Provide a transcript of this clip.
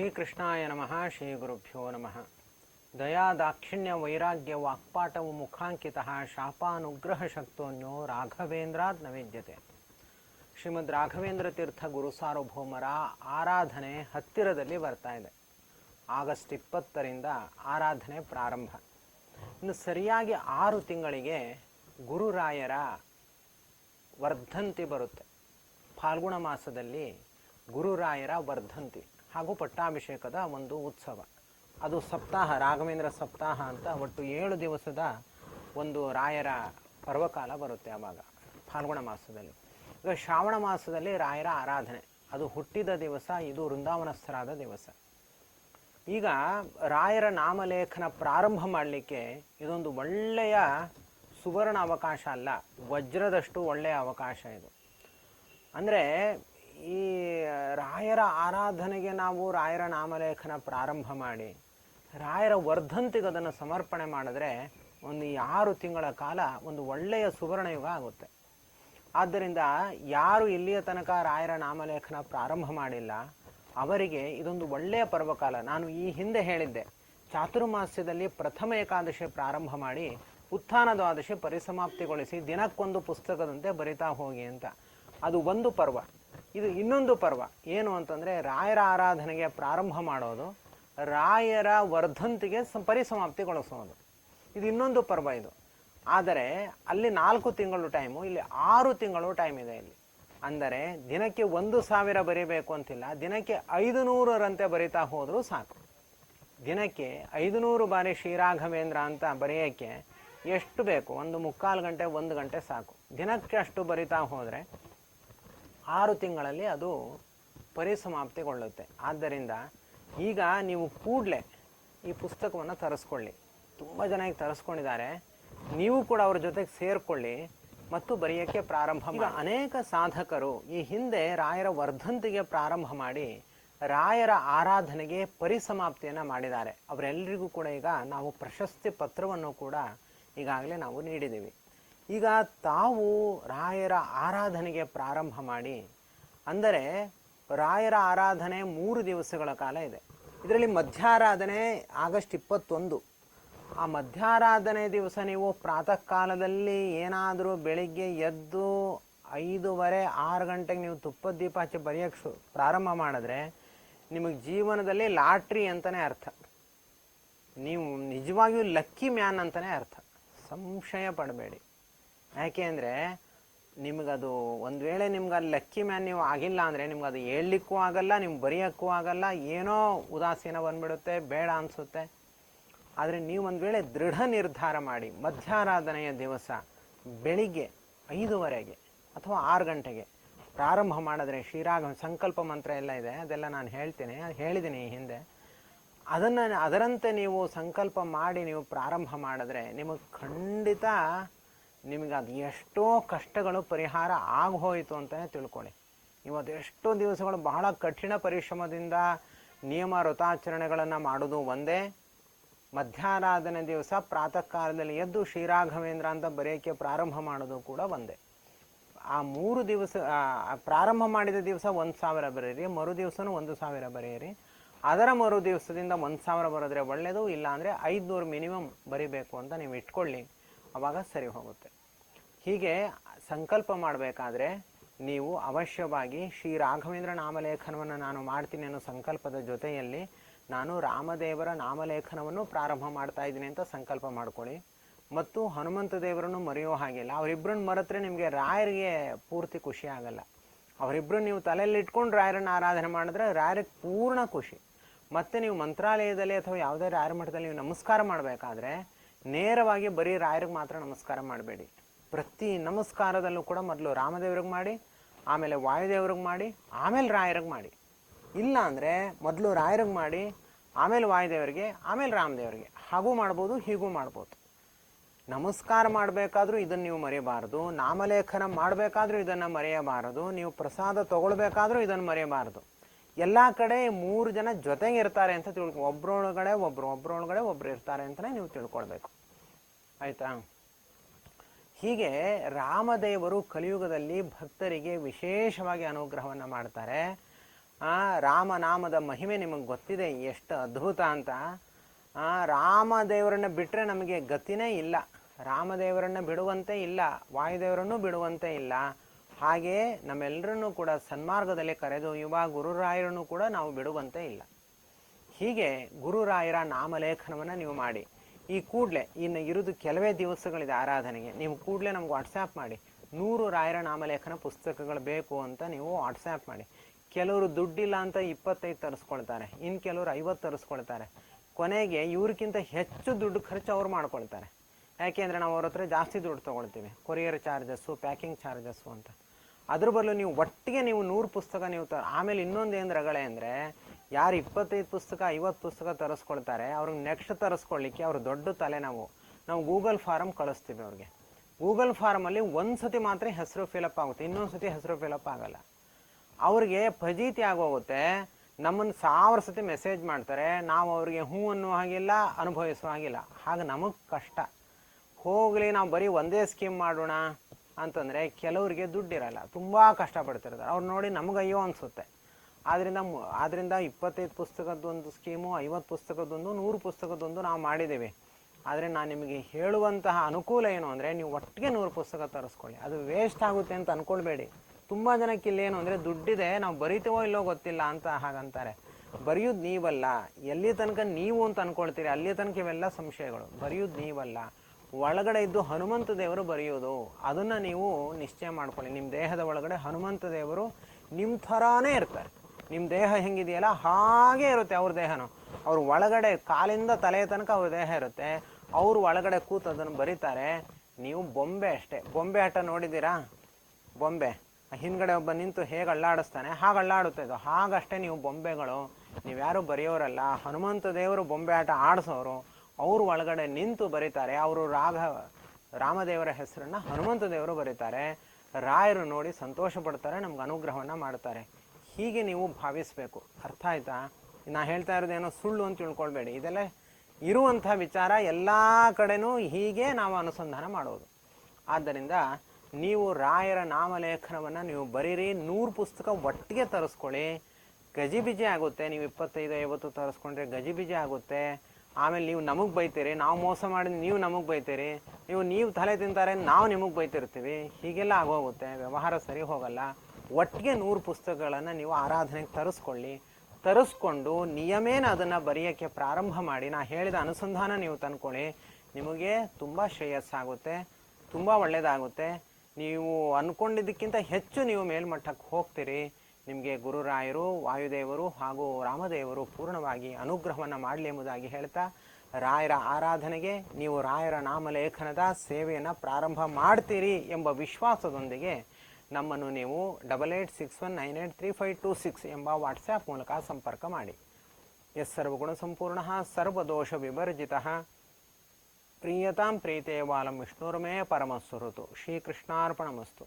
ಶ್ರೀಕೃಷ್ಣಾಯ ನಮಃ, ಶ್ರೀ ಗುರುಭ್ಯೋ ನಮಃ. ದಯಾ ದಾಕ್ಷಿಣ್ಯ ವೈರಾಗ್ಯ ವಾಕ್ಪಾಟವು ಮುಖಾಂಕಿತ ಶಾಪಾನುಗ್ರಹ ಶಕ್ತೋನ್ಯೋ ರಾಘವೇಂದ್ರಾದ್ ನವೇದ್ಯತೆ. ಶ್ರೀಮದ್ ರಾಘವೇಂದ್ರ ತೀರ್ಥ ಗುರು ಸಾರ್ವಭೌಮರ ಆರಾಧನೆ ಹತ್ತಿರದಲ್ಲಿ ಬರ್ತಾ ಇದೆ. ಆಗಸ್ಟ್ ಇಪ್ಪತ್ತರಿಂದ ಆರಾಧನೆ ಪ್ರಾರಂಭ. ಇನ್ನು ಸರಿಯಾಗಿ ಆರು ತಿಂಗಳಿಗೆ ಗುರುರಾಯರ ವರ್ಧಂತಿ ಬರುತ್ತೆ. ಫಾಲ್ಗುಣ ಮಾಸದಲ್ಲಿ ಗುರುರಾಯರ ವರ್ಧಂತಿ. ಹಾಗೂ ಪಟ್ಟಾಭಿಷೇಕದ ಒಂದು ಉತ್ಸವ. ಅದು ಸಪ್ತಾಹ, ರಾಘವೇಂದ್ರ ಸಪ್ತಾಹ ಅಂತ ಒಟ್ಟು ಏಳು ದಿವಸದ ಒಂದು ರಾಯರ ಪರ್ವಕಾಲ ಬರುತ್ತೆ ಆವಾಗ, ಫಾಲ್ಗುಣ ಮಾಸದಲ್ಲಿ. ಈಗ ಶ್ರಾವಣ ಮಾಸದಲ್ಲಿ ರಾಯರ ಆರಾಧನೆ. ಅದು ಹುಟ್ಟಿದ ದಿವಸ, ಇದು ವೃಂದಾವನಸ್ಥರಾದ ದಿವಸ. ಈಗ ರಾಯರ ನಾಮಲೇಖನ ಪ್ರಾರಂಭ ಮಾಡಲಿಕ್ಕೆ ಇದೊಂದು ಒಳ್ಳೆಯ ಸುವರ್ಣ ಅವಕಾಶ ಅಲ್ಲ, ವಜ್ರದಷ್ಟು ಒಳ್ಳೆಯ ಅವಕಾಶ ಇದು. ಅಂದರೆ ಈ ರಾಯರ ಆರಾಧನೆಗೆ ನಾವು ರಾಯರ ನಾಮಲೇಖನ ಪ್ರಾರಂಭ ಮಾಡಿ, ರಾಯರ ವರ್ಧಂತಿಗೆ ಅದನ್ನು ಸಮರ್ಪಣೆ ಮಾಡಿದ್ರೆ ಒಂದು ಆರು ತಿಂಗಳ ಕಾಲ ಒಂದು ಒಳ್ಳೆಯ ಸುವರ್ಣಯುಗ ಆಗುತ್ತೆ. ಆದ್ದರಿಂದ ಯಾರು ಇಲ್ಲಿಯ ತನಕ ರಾಯರ ನಾಮಲೇಖನ ಪ್ರಾರಂಭ ಮಾಡಿಲ್ಲ, ಅವರಿಗೆ ಇದೊಂದು ಒಳ್ಳೆಯ ಪರ್ವಕಾಲ. ನಾನು ಈ ಹಿಂದೆ ಹೇಳಿದ್ದೆ, ಚಾತುರ್ಮಾಸ್ಯದಲ್ಲಿ ಪ್ರಥಮ ಏಕಾದಶಿ ಪ್ರಾರಂಭ ಮಾಡಿ, ಉತ್ಥಾನ ದ್ವಾದಶಿ ಪರಿಸಮಾಪ್ತಿಗೊಳಿಸಿ ದಿನಕ್ಕೊಂದು ಪುಸ್ತಕದಂತೆ ಬರಿತಾ ಹೋಗಿ ಅಂತ. ಅದು ಒಂದು ಪರ್ವ. ಇದು ಇನ್ನೊಂದು ಪರ್ವ. ಏನು ಅಂತಂದರೆ ರಾಯರ ಆರಾಧನೆಗೆ ಪ್ರಾರಂಭ ಮಾಡೋದು, ರಾಯರ ವರ್ಧಂತಿಗೆ ಪರಿಸಮಾಪ್ತಿಗೊಳಿಸೋದು. ಇದು ಇನ್ನೊಂದು ಪರ್ವ ಇದು. ಆದರೆ ಅಲ್ಲಿ ನಾಲ್ಕು ತಿಂಗಳು ಟೈಮು ಇಲ್ಲಿ ಆರು ತಿಂಗಳು ಟೈಮ್ ಇದೆ ಇಲ್ಲಿ. ಅಂದರೆ ದಿನಕ್ಕೆ ಒಂದು ಸಾವಿರ ಬರೀಬೇಕು ಅಂತಿಲ್ಲ, ದಿನಕ್ಕೆ ಐದು ನೂರರಂತೆ ಬರಿತಾ ಹೋದರೂ ಸಾಕು. ದಿನಕ್ಕೆ ಐದು ನೂರು ಬಾರಿ ಶ್ರೀರಾಘವೇಂದ್ರ ಅಂತ ಬರೆಯೋಕ್ಕೆ ಎಷ್ಟು ಬೇಕು? ಒಂದು ಮುಕ್ಕಾಲು ಗಂಟೆ, ಒಂದು ಗಂಟೆ ಸಾಕು. ದಿನಕ್ಕೆ ಅಷ್ಟು ಬರಿತಾ ಹೋದರೆ ಆರು ತಿಂಗಳಲ್ಲಿ ಅದು ಪರಿಸಮಾಪ್ತಿಗೊಳ್ಳುತ್ತೆ. ಆದ್ದರಿಂದ ಈಗ ನೀವು ಕೂಡಲೇ ಈ ಪುಸ್ತಕವನ್ನು ತರಿಸ್ಕೊಳ್ಳಿ. ತುಂಬ ಜನ ಈಗ ತರಿಸ್ಕೊಂಡಿದ್ದಾರೆ. ನೀವು ಕೂಡ ಅವ್ರ ಜೊತೆಗೆ ಸೇರಿಕೊಳ್ಳಿ ಮತ್ತು ಬರೆಯೋಕ್ಕೆ ಪ್ರಾರಂಭ ಈಗ ಅನೇಕ ಸಾಧಕರು ಈ ಹಿಂದೆ ರಾಯರ ವರ್ಧಂತಿಗೆ ಪ್ರಾರಂಭ ಮಾಡಿ ರಾಯರ ಆರಾಧನೆಗೆ ಪರಿಸಮಾಪ್ತಿಯನ್ನು ಮಾಡಿದ್ದಾರೆ. ಅವರೆಲ್ಲರಿಗೂ ಕೂಡ ಈಗ ನಾವು ಪ್ರಶಸ್ತಿ ಪತ್ರವನ್ನು ಕೂಡ ಈಗಾಗಲೇ ನಾವು ನೀಡಿದ್ದೀವಿ. ಈಗ ತಾವು ರಾಯರ ಆರಾಧನೆಗೆ ಪ್ರಾರಂಭ ಮಾಡಿ, ಅಂದರೆ ರಾಯರ ಆರಾಧನೆ ಮೂರು ದಿವಸಗಳ ಕಾಲ ಇದೆ. ಇದರಲ್ಲಿ ಮಧ್ಯಾರಾಧನೆ ಆಗಸ್ಟ್ ಇಪ್ಪತ್ತೊಂದು. ಆ ಮಧ್ಯಾರಾಧನೆ ದಿವಸ ನೀವು ಪ್ರಾತಃ ಕಾಲದಲ್ಲಿ ಏನಾದರೂ ಬೆಳಿಗ್ಗೆ ಎದ್ದು ಐದೂವರೆ, ಆರು ಗಂಟೆಗೆ ನೀವು ತುಪ್ಪದ ದೀಪ ಹಚ್ಚಿ ಬರೆಯೋಕ್ಕೆ ಶು, ಪ್ರಾರಂಭ ಮಾಡಿದ್ರೆ ನಿಮಗೆ ಜೀವನದಲ್ಲಿ ಲಾಟ್ರಿ ಅಂತಲೇ ಅರ್ಥ. ನೀವು ನಿಜವಾಗಿಯೂ ಲಕ್ಕಿ ಮ್ಯಾನ್ ಅಂತಲೇ ಅರ್ಥ. ಸಂಶಯ ಪಡಬೇಡಿ. ಯಾಕೆ ಅಂದರೆ ನಿಮಗದು ಒಂದು ವೇಳೆ ನಿಮ್ಗೆ ಅಲ್ಲಿ ಲಕ್ಕಿ ಮ್ಯಾನ್ ನೀವು ಆಗಿಲ್ಲ ಅಂದರೆ ನಿಮ್ಗೆ ಅದು ಹೇಳಲಿಕ್ಕೂ ಆಗಲ್ಲ, ನಿಮ್ಗೆ ಬರೆಯೋಕ್ಕೂ ಆಗಲ್ಲ, ಏನೋ ಉದಾಸೀನ ಬಂದ್ಬಿಡುತ್ತೆ, ಬೇಡ ಅನಿಸುತ್ತೆ. ಆದರೆ ನೀವು ಒಂದು ವೇಳೆ ದೃಢ ನಿರ್ಧಾರ ಮಾಡಿ, ಮಧ್ಯಾರಾಧನೆಯ ದಿವಸ ಬೆಳಿಗ್ಗೆ ಐದುವರೆಗೆ ಅಥವಾ ಆರು ಗಂಟೆಗೆ ಪ್ರಾರಂಭ ಮಾಡಿದ್ರೆ ಶ್ರೀರಾಗ ಸಂಕಲ್ಪ ಮಂತ್ರ ಎಲ್ಲ ಇದೆ, ಅದೆಲ್ಲ ನಾನು ಹೇಳ್ತೀನಿ ಹೇಳಿದ್ದೀನಿ ಹಿಂದೆ. ಅದನ್ನು, ಅದರಂತೆ ನೀವು ಸಂಕಲ್ಪ ಮಾಡಿ ನೀವು ಪ್ರಾರಂಭ ಮಾಡಿದ್ರೆ ನಿಮಗೆ ಖಂಡಿತ ನಿಮಗೆ ಅದು ಎಷ್ಟೋ ಕಷ್ಟಗಳು ಪರಿಹಾರ ಆಗೋಯಿತು ಅಂತಲೇ ತಿಳ್ಕೊಳ್ಳಿ. ನೀವು ಎಷ್ಟೋ ದಿವಸಗಳು ಬಹಳ ಕಠಿಣ ಪರಿಶ್ರಮದಿಂದ ನಿಯಮ ವ್ರತಾಚರಣೆಗಳನ್ನು ಮಾಡೋದು ಒಂದೇ. ಮಧ್ಯಾರಾಧನೆ ದಿವಸ ಪ್ರಾತಃ ಕಾಲದಲ್ಲಿ ಎದ್ದು ಶ್ರೀರಾಘವೇಂದ್ರ ಅಂತ ಬರೆಯೋಕ್ಕೆ ಪ್ರಾರಂಭ ಮಾಡೋದು ಕೂಡ ಒಂದೇ. ಆ ಮೂರು ದಿವಸ ಪ್ರಾರಂಭ ಮಾಡಿದ ದಿವಸ ಒಂದು ಸಾವಿರ ಬರೆಯಿರಿ, ಮರು ದಿವಸನೂ ಒಂದು ಸಾವಿರ ಬರೆಯಿರಿ. ಅದರ ಮರು ದಿವಸದಿಂದ ಒಂದು ಸಾವಿರ ಬರೆದ್ರೆ ಒಳ್ಳೆಯದು ಇಲ್ಲ ಅಂದರೆ ಐದುನೂರು ಮಿನಿಮಮ್ ಬರಿಬೇಕು ಅಂತ ನೀವು ಇಟ್ಕೊಳ್ಳಿ. ಅವಾಗ ಸರಿ ಹೋಗುತ್ತೆ. ಹೀಗೆ ಸಂಕಲ್ಪ ಮಾಡಬೇಕಾದ್ರೆ ನೀವು ಅವಶ್ಯವಾಗಿ ಶ್ರೀ ರಾಘವೇಂದ್ರ ನಾಮಲೇಖನವನ್ನು ನಾನು ಮಾಡ್ತೀನಿ ಅನ್ನೋ ಸಂಕಲ್ಪದ ಜೊತೆಯಲ್ಲಿ ನಾನು ರಾಮದೇವರ ನಾಮಲೇಖನವನ್ನು ಪ್ರಾರಂಭ ಮಾಡ್ತಾ ಇದ್ದೀನಿ ಅಂತ ಸಂಕಲ್ಪ ಮಾಡ್ಕೊಳ್ಳಿ. ಮತ್ತು ಹನುಮಂತ ದೇವರನ್ನು ಮರೆಯೋ ಹಾಗಿಲ್ಲ. ಅವರಿಬ್ಬರನ್ನು ಮರೆತ್ರೆ ನಿಮಗೆ ರಾಯರಿಗೆ ಪೂರ್ತಿ ಖುಷಿ ಆಗಲ್ಲ. ಅವರಿಬ್ಬರು ನೀವು ತಲೆಯಲ್ಲಿ ಇಟ್ಕೊಂಡು ರಾಯರನ್ನು ಆರಾಧನೆ ಮಾಡಿದ್ರೆ ರಾಯರಿಗೆ ಪೂರ್ಣ ಖುಷಿ. ಮತ್ತು ನೀವು ಮಂತ್ರಾಲಯದಲ್ಲಿ ಅಥವಾ ಯಾವುದೇ ರಾಯರ ಮಠದಲ್ಲಿ ನೀವು ನಮಸ್ಕಾರ ಮಾಡಬೇಕಾದ್ರೆ ನೇರವಾಗಿ ಬರೀ ರಾಯರಿಗೆ ಮಾತ್ರ ನಮಸ್ಕಾರ ಮಾಡಬೇಡಿ. ಪ್ರತಿ ನಮಸ್ಕಾರದಲ್ಲೂ ಕೂಡ ಮೊದಲು ರಾಮದೇವ್ರಿಗೆ ಮಾಡಿ, ಆಮೇಲೆ ವಾಯುದೇವ್ರಿಗೆ ಮಾಡಿ, ಆಮೇಲೆ ರಾಯರಿಗೆ ಮಾಡಿ. ಇಲ್ಲ ಅಂದರೆ ಮೊದಲು ರಾಯರಿಗೆ ಮಾಡಿ, ಆಮೇಲೆ ವಾಯುದೇವರಿಗೆ, ಆಮೇಲೆ ರಾಮದೇವರಿಗೆ. ಹಾಗೂ ಮಾಡ್ಬೋದು, ಹೀಗೂ ಮಾಡ್ಬೋದು. ನಮಸ್ಕಾರ ಮಾಡಬೇಕಾದ್ರೂ ಇದನ್ನು ನೀವು ಮರೆಯಬಾರದು. ನಾಮಲೇಖನ ಮಾಡಬೇಕಾದ್ರೂ ಇದನ್ನು ಮರೆಯಬಾರದು. ನೀವು ಪ್ರಸಾದ ತಗೊಳ್ಬೇಕಾದ್ರೂ ಇದನ್ನು ಮರೆಯಬಾರದು. ಎಲ್ಲ ಕಡೆ ಮೂರು ಜನ ಜೊತೆಗೆ ಇರ್ತಾರೆ ಅಂತ ತಿಳ್ಕೊ ಒಬ್ರೊಳಗಡೆ ಒಬ್ರು ಒಬ್ರೊಳಗಡೆ ಒಬ್ರು ಇರ್ತಾರೆ ಅಂತಲೇ ನೀವು ತಿಳ್ಕೊಳ್ಬೇಕು. ಆಯ್ತಾ? ಹೀಗೆ ರಾಮದೇವರು ಕಲಿಯುಗದಲ್ಲಿ ಭಕ್ತರಿಗೆ ವಿಶೇಷವಾಗಿ ಅನುಗ್ರಹವನ್ನು ಮಾಡ್ತಾರೆ. ಆ ರಾಮನಾಮದ ಮಹಿಮೆ ನಿಮಗೆ ಗೊತ್ತಿದೆ, ಎಷ್ಟು ಅದ್ಭುತ ಅಂತ. ಆ, ರಾಮದೇವರನ್ನ ಬಿಟ್ಟರೆ ನಮಗೆ ಗತಿನೇ ಇಲ್ಲ. ರಾಮದೇವರನ್ನ ಬಿಡುವಂತೆ ಇಲ್ಲ, ವಾಯುದೇವರನ್ನು ಬಿಡುವಂತೆ ಇಲ್ಲ. ಹಾಗೆ ನಮ್ಮೆಲ್ಲರನ್ನೂ ಕೂಡ ಸನ್ಮಾರ್ಗದಲ್ಲಿ ಕರೆದೊಯ್ಯುವ ಗುರುರಾಯರನ್ನು ಕೂಡ ನಾವು ಬಿಡುವಂತೆ ಇಲ್ಲ. ಹೀಗೆ ಗುರುರಾಯರ ನಾಮಲೇಖನವನ್ನು ನೀವು ಮಾಡಿ. ಈ ಕೂಡಲೇ ಇನ್ನು ಇರೋದು ಕೆಲವೇ ದಿವಸಗಳಿದೆ ಆರಾಧನೆಗೆ. ನೀವು ಕೂಡಲೇ ನಮ್ಗೆ ವಾಟ್ಸ್ಯಾಪ್ ಮಾಡಿ. ನೂರು ರಾಯರ ನಾಮಲೇಖನ ಪುಸ್ತಕಗಳು ಬೇಕು ಅಂತ ನೀವು ವಾಟ್ಸ್ಯಾಪ್ ಮಾಡಿ. ಕೆಲವರು ದುಡ್ಡಿಲ್ಲ ಅಂತ ಇಪ್ಪತ್ತೈದು ತರಿಸ್ಕೊಳ್ತಾರೆ. ಇನ್ನು ಕೆಲವರು ಐವತ್ತು ತರಿಸ್ಕೊಳ್ತಾರೆ. ಕೊನೆಗೆ ಇವ್ರಿಗಿಂತ ಹೆಚ್ಚು ದುಡ್ಡು ಖರ್ಚು ಅವ್ರು ಮಾಡ್ಕೊಳ್ತಾರೆ. ಯಾಕೆಂದರೆ ನಾವು ಅವ್ರ ಹತ್ರ ಜಾಸ್ತಿ ದುಡ್ಡು ತೊಗೊಳ್ತೀವಿ. ಕೊರಿಯರ್ ಚಾರ್ಜಸ್ಸು, ಪ್ಯಾಕಿಂಗ್ ಚಾರ್ಜಸ್ಸು ಅಂತ. ಅದ್ರ ಬದಲು ನೀವು ಒಟ್ಟಿಗೆ ನೀವು ನೂರು ಪುಸ್ತಕ ನೀವು ತ, ಆಮೇಲೆ ಇನ್ನೊಂದು ಏನು ರಗಳೆ ಅಂದರೆ, ಯಾರು ಇಪ್ಪತ್ತೈದು ಪುಸ್ತಕ, ಐವತ್ತು ಪುಸ್ತಕ ತರಿಸ್ಕೊಳ್ತಾರೆ, ಅವ್ರಿಗೆ ನೆಕ್ಸ್ಟ್ ತರಿಸ್ಕೊಳ್ಳಿಕ್ಕೆ ಅವ್ರ ದೊಡ್ಡ ತಲೆ ನಾವು ನಾವು ಗೂಗಲ್ ಫಾರಮ್ ಕಳಿಸ್ತೀವಿ ಅವ್ರಿಗೆ. ಗೂಗಲ್ ಫಾರಮಲ್ಲಿ ಒಂದು ಸತಿ ಮಾತ್ರ ಹೆಸರು ಫಿಲಪ್ ಆಗುತ್ತೆ ಇನ್ನೊಂದು ಸತಿ ಹೆಸರು ಫಿಲಪ್ ಆಗಲ್ಲ. ಅವ್ರಿಗೆ ಫಜೀತಿ ಆಗೋಗುತ್ತೆ ನಮ್ಮನ್ನು ಸಾವಿರ ಸತಿ ಮೆಸೇಜ್ ಮಾಡ್ತಾರೆ, ನಾವು ಅವ್ರಿಗೆ ಹ್ಞೂ ಅನ್ನೋ ಹಾಗಿಲ್ಲ, ಅನುಭವಿಸೋ ಹಾಗಿಲ್ಲ. ಹಾಗೆ ನಮಗೆ ಕಷ್ಟ. ಹೋಗಲಿ, ನಾವು ಬರೀ ಒಂದೇ ಸ್ಕೀಮ್ ಮಾಡೋಣ ಅಂತಂದರೆ ಕೆಲವರಿಗೆ ದುಡ್ಡಿರಲ್ಲ ತುಂಬ ಕಷ್ಟಪಡ್ತಿರ್ತಾರೆ. ಅವ್ರು ನೋಡಿ ನಮಗೆ ಅಯ್ಯೋ ಅನಿಸುತ್ತೆ. ಆದ್ದರಿಂದ ಆದ್ರಿಂದ ಇಪ್ಪತ್ತೈದು ಪುಸ್ತಕದೊಂದು ಸ್ಕೀಮು ಐವತ್ತು ಪುಸ್ತಕದೊಂದು ನೂರು ಪುಸ್ತಕದೊಂದು ನಾವು ಮಾಡಿದ್ದೇವೆ ಆದರೆ ನಾನು ನಿಮಗೆ ಹೇಳುವಂತಹ ಅನುಕೂಲ ಏನು ಅಂದರೆ ನೀವು ಒಟ್ಟಿಗೆ ನೂರು ಪುಸ್ತಕ ತರಿಸ್ಕೊಳ್ಳಿ. ಅದು ವೇಸ್ಟ್ ಆಗುತ್ತೆ ಅಂತ ಅಂದ್ಕೊಳ್ಬೇಡಿ ತುಂಬ ಜನಕ್ಕೆ ಏನು ಅಂದರೆ ದುಡ್ಡಿದೆ, ನಾವು ಬರಿತೀವೋ ಇಲ್ಲೋ ಗೊತ್ತಿಲ್ಲ ಅಂತ ಹಾಗಂತಾರೆ. ಬರೆಯೋದು ನೀವಲ್ಲ. ಎಲ್ಲಿ ತನಕ ನೀವು ಅಂತ ಅನ್ಕೊಳ್ತೀರಿ. ಅಲ್ಲಿ ತನಕ ಇವೆಲ್ಲ ಸಂಶಯಗಳು. ಬರೆಯೋದು ನೀವಲ್ಲ. ಒಳಗಡೆ ಇದ್ದು ಹನುಮಂತ ದೇವರು ಬರೆಯೋದು, ಅದನ್ನು ನೀವು ನಿಶ್ಚಯ ಮಾಡ್ಕೊಳ್ಳಿ. ನಿಮ್ಮ ದೇಹದ ಒಳಗಡೆ ಹನುಮಂತ ದೇವರು ನಿಮ್ಮ ಥರಾನೇ ಇರ್ತಾರೆ. ನಿಮ್ಮ ದೇಹ ಹೆಂಗಿದೆಯಲ್ಲ ಹಾಗೆ ಇರುತ್ತೆ ಅವ್ರ ದೇಹನೂ. ಅವ್ರ ಒಳಗಡೆ ಕಾಲಿಂದ ತಲೆಯ ತನಕ ಅವ್ರ ದೇಹ ಇರುತ್ತೆ. ಅವರು ಒಳಗಡೆ ಕೂತು ಅದನ್ನು ಬರೀತಾರೆ. ನೀವು ಬೊಂಬೆ ಅಷ್ಟೇ. ಬೊಂಬೆ ಆಟ ನೋಡಿದ್ದೀರಾ? ಬೊಂಬೆ. ಹಿಂದ್ಗಡೆ ಒಬ್ಬ ನಿಂತು ಹೇಗೆ ಅಳ್ಳಾಡಿಸ್ತಾನೆ? ಹಾಗೆ ಅಳ್ಳಾಡುತ್ತೆ ಇದು. ಹಾಗಷ್ಟೇ ನೀವು ಬೊಂಬೆಗಳು. ನೀವ್ಯಾರು ಬರೆಯೋರಲ್ಲ. ಹನುಮಂತ ದೇವರು ಬೊಂಬೆ ಆಟ ಆಡಿಸೋರು. ಅವರು ಒಳಗಡೆ ನಿಂತು ಬರೀತಾರೆ. ಅವರು ರಾಘ ರಾಮದೇವರ ಹೆಸರನ್ನ ಹನುಮಂತ ದೇವರು ಬರೀತಾರೆ. ರಾಯರು ನೋಡಿ ಸಂತೋಷ ಪಡ್ತಾರೆ, ನಮ್ಗೆ ಅನುಗ್ರಹವನ್ನು ಮಾಡ್ತಾರೆ. ಹೀಗೆ ನೀವು ಭಾವಿಸಬೇಕು. ಅರ್ಥ ಆಯ್ತಾ? ನಾ ಹೇಳ್ತಾ ಇರೋದೇನೋ ಸುಳ್ಳು ಅಂತ ತಿಳ್ಕೊಳ್ಬೇಡಿ. ಇದೆಲ್ಲ ಇರುವಂಥ ವಿಚಾರ ಎಲ್ಲ ಕಡೆನೂ ಹೀಗೆ ನಾವು ಅನುಸಂಧಾನ ಮಾಡೋದು. ಆದ್ದರಿಂದ ನೀವು ರಾಯರ ನಾಮಲೇಖನವನ್ನು ನೀವು ಬರೀರಿ, ನೂರು ಪುಸ್ತಕ ಒಟ್ಟಿಗೆ ತರಿಸ್ಕೊಳ್ಳಿ. ಗಜಿಬಿಜಿ ಆಗುತ್ತೆ, ನೀವು ಇಪ್ಪತ್ತೈದು, ಐವತ್ತು ತರಿಸ್ಕೊಂಡ್ರೆ ಗಜಿಬಿಜಿ ಆಗುತ್ತೆ. ಆಮೇಲೆ ನೀವು ನಮಗೆ ಬೈತೀರಿ, ನಾವು ಮೋಸ ಮಾಡಿ ನೀವು ನಮಗೆ ಬೈತೀರಿ, ನೀವು ನೀವು ತಲೆ ತಿಂತಾರೆ, ನಾವು ನಿಮಗೆ ಬೈತಿರ್ತೀವಿ. ಹೀಗೆಲ್ಲ ಆಗೋಗುತ್ತೆ, ವ್ಯವಹಾರ ಸರಿ ಹೋಗಲ್ಲ. ಒಟ್ಟಿಗೆ ನೂರು ಪುಸ್ತಕಗಳನ್ನು ನೀವು ಆರಾಧನೆಗೆ ತರಿಸ್ಕೊಳ್ಳಿ. ತರಿಸ್ಕೊಂಡು ನಿಯಮೇನ ಅದನ್ನು ಬರೆಯೋಕ್ಕೆ ಪ್ರಾರಂಭ ಮಾಡಿ. ನಾ ಹೇಳಿದ ಅನುಸಂಧಾನ ನೀವು ತಂದ್ಕೊಳ್ಳಿ. ನಿಮಗೆ ತುಂಬ ಶ್ರೇಯಸ್ಸಾಗುತ್ತೆ, ತುಂಬ ಒಳ್ಳೆಯದಾಗುತ್ತೆ ನೀವು ಅಂದ್ಕೊಂಡಿದ್ದಕ್ಕಿಂತ ಹೆಚ್ಚು ನೀವು ಮೇಲ್ಮಟ್ಟಕ್ಕೆ ಹೋಗ್ತೀರಿ. ನಿಮಗೆ ಗುರುರಾಯರು, ವಾಯುದೇವರು ಹಾಗೂ ರಾಮದೇವರು ಪೂರ್ಣವಾಗಿ ಅನುಗ್ರಹವನ್ನು ಮಾಡಲಿ ಎಂಬುದಾಗಿ ಹೇಳ್ತಾ, ರಾಯರ ಆರಾಧನೆಗೆ ನೀವು ರಾಯರ ನಾಮಲೇಖನದ ಸೇವೆಯನ್ನು ಪ್ರಾರಂಭ ಮಾಡ್ತೀರಿ ಎಂಬ ವಿಶ್ವಾಸದೊಂದಿಗೆ ನಮ್ಮನ್ನು ನೀವು double eight six one nine eight three five two six ಎಂಬ ವಾಟ್ಸ್ಯಾಪ್ ಮೂಲಕ ಸಂಪರ್ಕ ಮಾಡಿ. ಎಸ್ ಸರ್ವಗುಣ ಸಂಪೂರ್ಣ ಸರ್ವದೋಷ ವಿವರ್ಜಿತ ಪ್ರೀಯತಾಂ ಪ್ರೀತೇ ವಾಲಂ ವಿಷ್ಣುರ್ಮೇ ಪರಮಸ್ವರುತು ಶ್ರೀಕೃಷ್ಣಾರ್ಪಣಮಸ್ತು.